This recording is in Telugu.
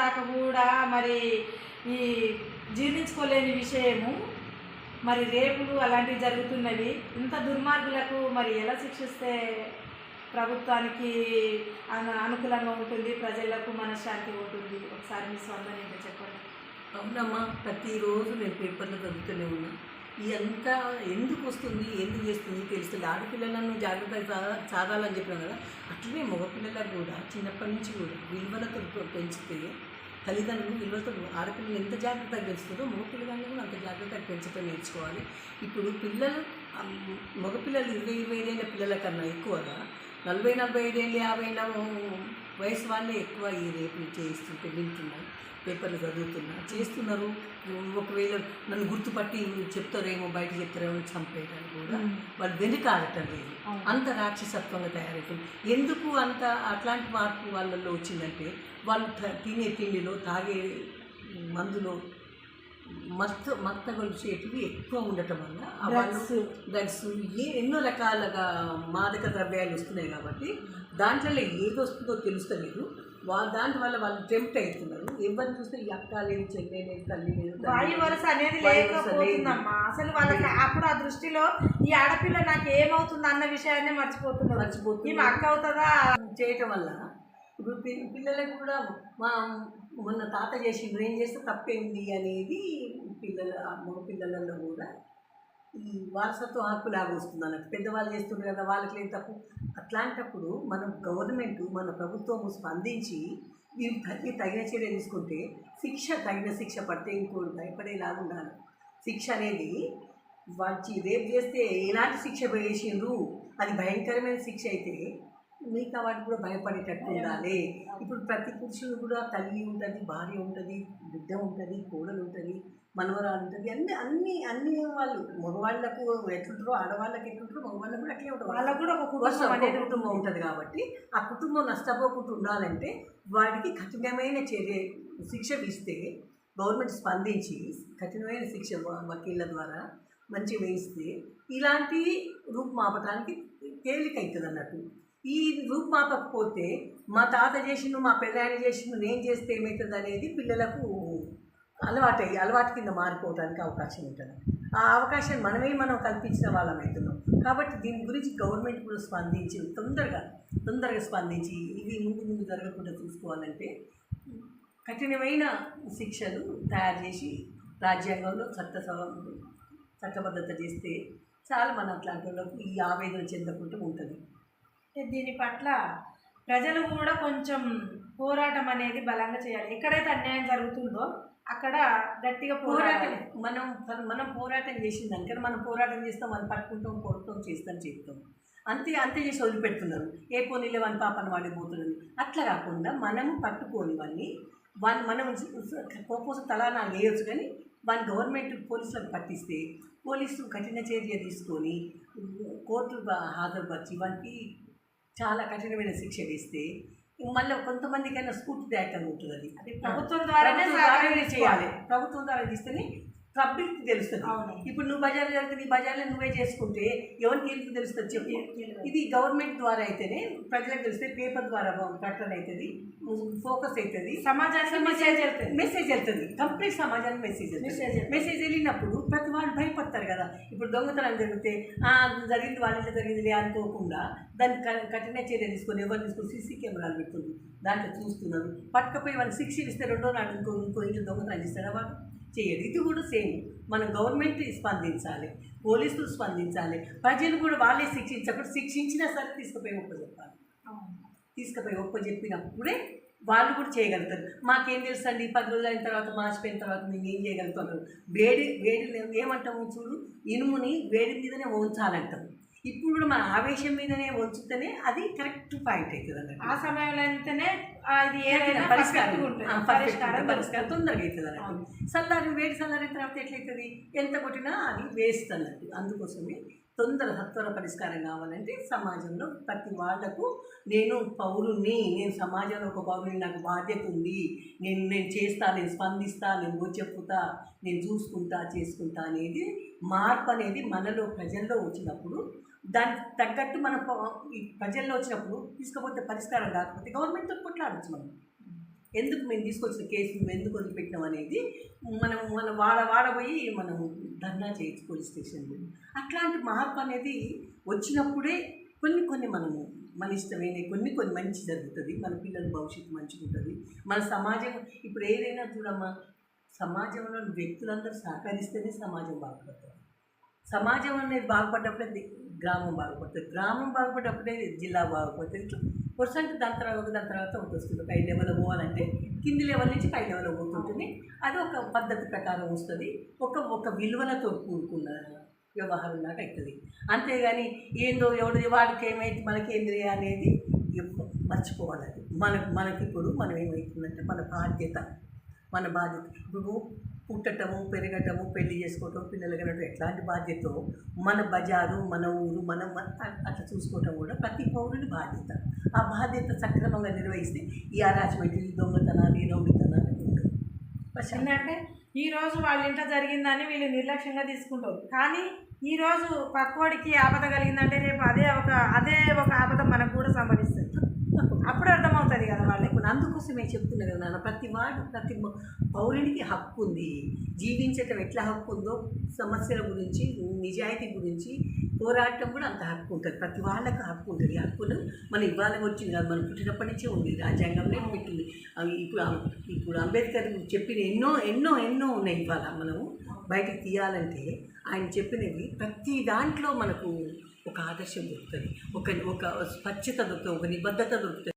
దాకా కూడా మరి ఈ జీర్ణించుకోలేని విషయము. మరి రేపులు అలాంటివి జరుగుతున్నవి. ఇంత దుర్మార్గులకు మరి ఎలా శిక్షిస్తే ప్రభుత్వానికి అను అనుకూలంగా ఉంటుంది ప్రజలకు మనశ్శాంతి ఉంటుంది? ఒకసారి మీ స్వంతం ఏంటో చెప్పండి. అవునమ్మా ప్రతిరోజు నేను పేపర్లో చదువుతూనే ఉన్నా. ఎంత ఎందుకు వస్తుంది ఎందుకు చేస్తుంది తెలుస్తుంది. ఆడపిల్లలను జాగ్రత్తగా చా- చాదాలని కదా. అట్లనే మగపిల్లలకు కూడా చిన్నప్పటి నుంచి కూడా విలువలతో పెంచితే తల్లిదండ్రులు విలువలతో ఆడపిల్లలు ఎంత జాగ్రత్తగా పెంచుతుందో మగపిల్లలను కూడా అంత జాగ్రత్తగా పెంచడం నేర్చుకోవాలి. ఇప్పుడు పిల్లలు మగపిల్లలు ఇరవై ఇరవై ఐదేళ్ళ పిల్లల కన్నా ఎక్కువగా నలభై నలభై ఐదేళ్ళు యాభై వయసు వాళ్ళే ఎక్కువ ఈ రేపు చేస్తుంటే వింటున్నాయి పేపర్లు చదువుతున్నా. చేస్తున్నారు. ఒకవేళ నన్ను గుర్తుపట్టి చెప్తారేమో బయట చెప్తారేమో చంపేయడానికి కూడా వాళ్ళు వెనుకాడటం లేదు. అంత రాక్షసత్వంగా తయారవుతుంది ఎందుకు అంత అట్లాంటి మార్పు వాళ్ళల్లో వచ్చిందంటే వాళ్ళు తినే తిండిలో తాగే మందులో మస్తు మత్త గొలిచేటివి ఎక్కువ ఉండటం వల్ల వాళ్ళు Drugs. డ్రగ్స్ ఏ ఎన్నో రకాలుగా మాదక ద్రవ్యాలు వస్తున్నాయి కాబట్టి దాంట్లో ఏది వస్తుందో తెలుస్తలేదు వా దాంట్ వల్ల వాళ్ళు టెంప్ట్ అవుతున్నారు ఎవరిని చూస్తే ఈ అక్క లేదు చెల్లె లేదు తల్లి లేదు వాయు. వరుస అనేది లేకపోతుందమ్మా అసలు వాళ్ళకి అప్పుడు ఆ దృష్టిలో ఈ ఆడపిల్ల నాకు ఏమవుతుంది అన్న విషయాన్ని మర్చిపోతున్నారు. ఈమె అక్క అవుతుందా చేయటం వల్ల ఇప్పుడు పిల్లలకు కూడా మా మొన్న తాత చేసి ఏం చేస్తే తప్పేంది అనేది పిల్లల మగ పిల్లలలో కూడా ఈ వారసత్వ హక్కు లాగా వస్తుంది అన్నట్టు. పెద్దవాళ్ళు చేస్తుంటారు కదా వాళ్ళకి లేని తప్పు. అట్లాంటప్పుడు మన గవర్నమెంట్ మన ప్రభుత్వం స్పందించి వీరు తగిన చర్య తీసుకుంటే శిక్ష తగిన శిక్ష పడితే ఇంకోటి భయపడేలాగా ఉండాలి. శిక్ష అనేది వాటి రేపు చేస్తే ఎలాంటి శిక్ష వేసిండ్రు అది భయంకరమైన శిక్ష అయితే మిగతా వాటికి కూడా భయపడేటట్టు ఉండాలి. ఇప్పుడు ప్రతి పురుషుడు కూడా తల్లి ఉంటుంది భార్య ఉంటుంది బిడ్డ ఉంటుంది కోడలు ఉంటుంది మనవరాలు ఉంటుంది అన్ని అన్ని అన్ని వాళ్ళు మగవాళ్ళకు ఎట్లుంటారో ఆడవాళ్ళకి ఎట్లుంటారో మగవాళ్ళకు కూడా అట్లే ఉంటారు వాళ్ళకు కూడా ఒక కుటుంబం అనేది కుటుంబం ఉంటుంది. కాబట్టి ఆ కుటుంబం నష్టపోకుండా ఉండాలంటే వాడికి కఠినమైన చర్య శిక్ష ఇస్తే గవర్నమెంట్ స్పందించి కఠినమైన శిక్ష వకీళ్ళ ద్వారా మంచి వేయిస్తే ఇలాంటి రూపుమాపటానికి తేలిక అవుతుంది అన్నట్టు ఈ రూపుమాపకపోతే మా తాత చేసిండు మా పెళ్ళాయన చేసిండు నేను చేస్తే ఏమవుతుంది అనేది పిల్లలకు అలవాటు అయ్యి అలవాటు కింద మారిపోవడానికి అవకాశం ఉంటుంది. ఆ అవకాశం మనమే మనం కల్పించిన వాళ్ళం అవుతున్నాం కాబట్టి దీని గురించి గవర్నమెంట్ కూడా స్పందించి తొందరగా తొందరగా స్పందించి ఇది ముందు ముందు జరగకుండా చూసుకోవాలంటే కఠినమైన శిక్షలు తయారు చేసి రాజ్యాంగంలో చట్ట చట్టబద్ధత చేస్తే చాలా మన అట్లాంటి వాళ్ళకు ఈ ఆవేదన చెందకుండా ఉంటుంది. దీని పట్ల ప్రజలు కూడా కొంచెం పోరాటం అనేది బలంగా చేయాలి. ఎక్కడైతే అన్యాయం జరుగుతుందో అక్కడ గట్టిగా పోరాటం మనం మనం పోరాటం చేసిందానికై మనం పోరాటం చేస్తాం మనం పట్టుకుంటాం కొడతాం చేస్తాం చెప్తాం అంతే అంతే చేసి వదిలిపెడుతున్నారు. ఏ పోనీలే వాని పాపను వాడి పోతున్నది. అట్లా కాకుండా మనం పట్టుకొని వాడిని వాళ్ళు మనం కోపోసం తలా నాకు వేయొచ్చు కానీ వాళ్ళ గవర్నమెంట్ పోలీసులకు పట్టిస్తే పోలీసులు కఠిన చర్య తీసుకొని కోర్టు హాజరుపరిచి వానికి చాలా కఠినమైన శిక్ష వేస్తే మళ్ళీ కొంతమందికైనా స్ఫూర్తిదాయకంగా ఉంటుంది అది అది ప్రభుత్వం ద్వారానే. చేయాలి. ప్రభుత్వం ద్వారా తీస్తేనే పబ్లిక్ తెలుస్తుంది. ఇప్పుడు నువ్వు బజార్లో వెళ్తే బజార్లో నువ్వే చేసుకుంటే ఎవరికి ఎందుకు తెలుస్తుంది చెప్పు. ఇది గవర్నమెంట్ ద్వారా అయితేనే ప్రజలకు తెలిస్తే పేపర్ ద్వారా ప్రకటన అవుతుంది ఫోకస్ అవుతుంది సమాజానికి మెసేజ్ వెళ్తుంది. మెసేజ్ వెళ్తుంది. కంప్లీట్ సమాజానికి మెసేజ్. మెసేజ్ వెళ్ళినప్పుడు ప్రతి వాళ్ళు భయపడతారు కదా. ఇప్పుడు దొంగతనం జరిగితే "ఆ, అది జరిగింది వాళ్ళ ఇంట్లో జరిగింది అనుకోకుండా దాన్ని కఠిన చర్య తీసుకొని ఎవరు తీసుకొని సీసీ కెమెరాలు పెడుతుంది దాంట్లో చూస్తున్నారు. పట్టుకపోయి వాళ్ళు శిక్ష ఇస్తే రెండో నాడు ఇంకో ఇంకో ఇంట్లో దొంగతనం చేస్తారా వాళ్ళు? చేయరు ఇది కూడా సేమ్. మన గవర్నమెంట్ స్పందించాలి పోలీసులు స్పందించాలి ప్రజలు కూడా వాళ్ళే శిక్షించప్పుడు శిక్షించినా సరే తీసుకుపోయి ఒప్ప చెప్పాలి. తీసుకుపోయి ఒప్ప చెప్పినప్పుడే వాళ్ళు కూడా చేయగలుగుతారు. మాకేం తెలుసు అండి పది రోజులు అయిన తర్వాత మార్చిపోయిన తర్వాత మేము ఏం చేయగలుగుతాం వేడి వేడి ఏమంటాము చూడు? ఇనుముని వేడి మీదనే ఉంచాలంటాం. ఇప్పుడు కూడా మన ఆవేశం మీదనే ఉంచితేనే అది కరెక్ట్ పాయింట్ అవుతుంది అన్నట్టు ఆ సమయంలో అయితేనే అది ఏదైనా పరిష్కారం. పరిష్కారం. పరిష్కారం తొందరగా అవుతుంది అన్నట్టు అవును. చల్లారి వేడి చల్లారిన తర్వాత ఎట్లయితుంది? ఎంత కొట్టినా అది వేస్ట్ అన్నట్టు. అందుకోసమే తొందర సత్వర పరిష్కారం కావాలంటే సమాజంలో ప్రతి వాళ్ళకు నేను పౌరుణ్ణి నేను సమాజంలో ఒక పౌరుని నాకు బాధ్యత ఉంది. నేను నేను చేస్తా నేను స్పందిస్తా నేను ఓ చెప్పుతా నేను చూసుకుంటా చేసుకుంటా అనేది మార్పు అనేది మనలో ప్రజల్లో వచ్చినప్పుడు దానికి తగ్గట్టు మన ప- ఈ ప్రజల్లో వచ్చినప్పుడు తీసుకపోతే పరిష్కారం కాకపోతే గవర్నమెంట్తో కొట్లాడచ్చు మనం. ఎందుకు మేము తీసుకొచ్చిన కేసు మేము ఎందుకు వదిలిపెట్టినాం అనేది మనం మన వాడ వాడబోయి మనం ధర్నా చేయొచ్చు పోలీస్ స్టేషన్లో. అట్లాంటి మార్పు అనేది వచ్చినప్పుడే కొన్ని కొన్ని మనము మన ఇష్టమైన కొన్ని కొన్ని మంచి జరుగుతుంది. మన పిల్లల భవిష్యత్తు మంచిగా ఉంటుంది. మన సమాజం ఇప్పుడు ఏదైనా చూడమ్మా సమాజంలో వ్యక్తులందరూ సహకరిస్తేనే సమాజం బాగుపడుతుంది. సమాజం అనేది బాగుపడ్డప్పుడే గ్రామం బాగుపడుతుంది. గ్రామం బాగుపడ్డప్పుడే జిల్లా బాగుపడుతుంది. ఇట్లా పర్సెంట్ దాని తర్వాత దాని తర్వాత వస్తుంది. పై లెవెల్ పోవాలంటే కింది లెవెల్ నుంచి పై లెవెల్ పోతుంటుంది. అది ఒక పద్ధతి ప్రకారం వస్తుంది. ఒక ఒక విలువలతో కూడుకున్న వ్యవహారం లాగా అవుతుంది అంతేగాని ఏందో ఎవడు వాడికి ఏమైతే మనకేంది అనేది మర్చిపోవాలి అది. మనకు మనకి ఇప్పుడు మనం ఏమవుతుందంటే మన బాధ్యత. మన బాధ్యత. ఇప్పుడు పుట్టటము పెరగటము పెళ్ళి చేసుకోవటం పిల్లలు కనటం ఎట్లాంటి బాధ్యత మన బజారు మన ఊరు మనం మన- అట్లా చూసుకోవటం కూడా ప్రతి పౌరుని బాధ్యత. ఆ బాధ్యత సక్రమంగా నిర్వహిస్తే ఈ అరాచమెంట్ ఈ దొంగతనాలు ఈ రౌడితనాలు ఉండవు ఈరోజు ఏంటంటే వాళ్ళ ఇంట్లో జరిగిందని వీళ్ళు నిర్లక్ష్యంగా తీసుకుంటారు. కానీ ఈరోజు పక్కోడికి ఆపద కలిగిందంటే రేపు అదే ఒక అదే ఒక ఆపద మనకు కూడా సంభవిస్తుంది. అప్పుడు కోసమే అందుకోసమే చెప్తున్నా కదా నాన్న. ప్రతి వాడు ప్రతి మ- పౌరునికి హక్కు ఉంది. జీవించటం ఎట్లా హక్కు ఉందో సమస్యల గురించి నిజాయితీ గురించి పోరాటం కూడా అంత హక్కు ఉంటుంది. ప్రతి వాళ్ళకి హక్కు ఉంటుంది. హక్కును మనం ఇవాళ వచ్చింది కాదు మనం పుట్టినప్పటి నుంచే ఉంది. రాజ్యాంగంలో పెట్టింది. ఇప్పుడు ఇప్పుడు అంబేద్కర్ చెప్పిన ఎన్నో ఎన్నో ఎన్నో ఉన్నాయి ఇవాళ మనము బయటకు తీయాలంటే. ఆయన చెప్పినవి ప్రతి దాంట్లో మనకు ఒక ఆదర్శం దొరుకుతుంది. ఒక ఒక స్వచ్ఛత దొరుకుతుంది ఒక నిబద్ధత దొరుకుతుంది.